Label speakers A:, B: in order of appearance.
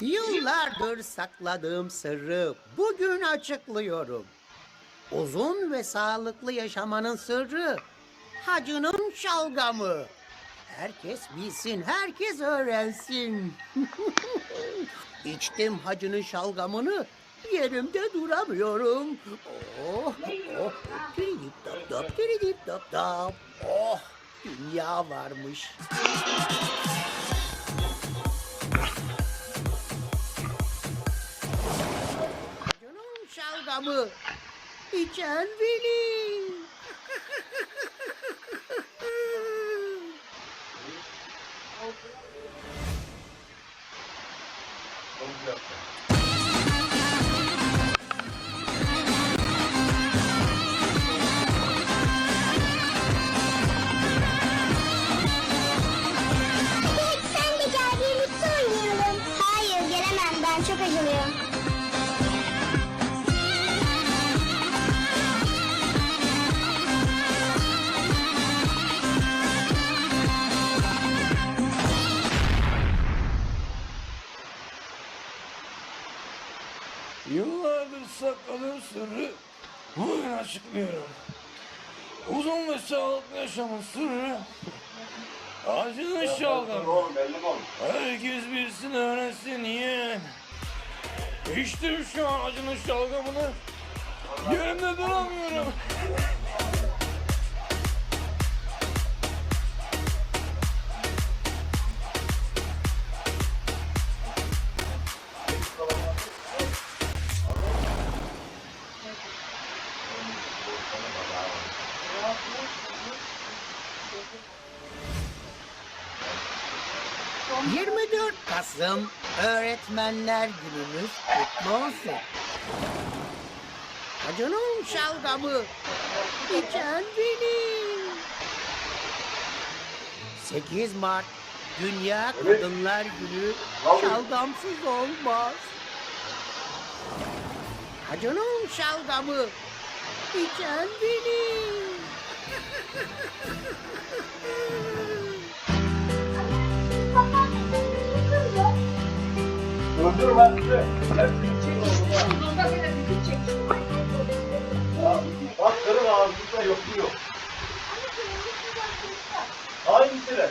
A: Yıllardır sakladığım sırrı bugün açıklıyorum. Uzun ve sağlıklı yaşamanın sırrı hacının şalgamı. Herkes bilsin, herkes öğrensin. İçtim hacının şalgamını, yerimde duramıyorum. Oh, oh, diridip dap dap, dap dap. Oh, dünya varmış. Şalgamı, içen
B: oynayalım. Hayır gelemem ben çok acılıyım.
C: Yıllardır sakladığım sırrı bugün açıklıyorum. Uzun ve sağlıklı yaşamın sırrı acının şalgamı. Herkes bilsin öğrensin yeğen. İçtim şu an acının şalgamını. Yerimde duramıyorum.
A: 24 Kasım Öğretmenler Günümüz kutlu olsun. Hacının şalgamı, içen bilir. 8 Mart Dünya Kadınlar Günü şalgamsız olmaz. Hacının şalgamı, içen Durdurmazdı.
D: Bak kırın ağzında yok yok. Aynı sıra.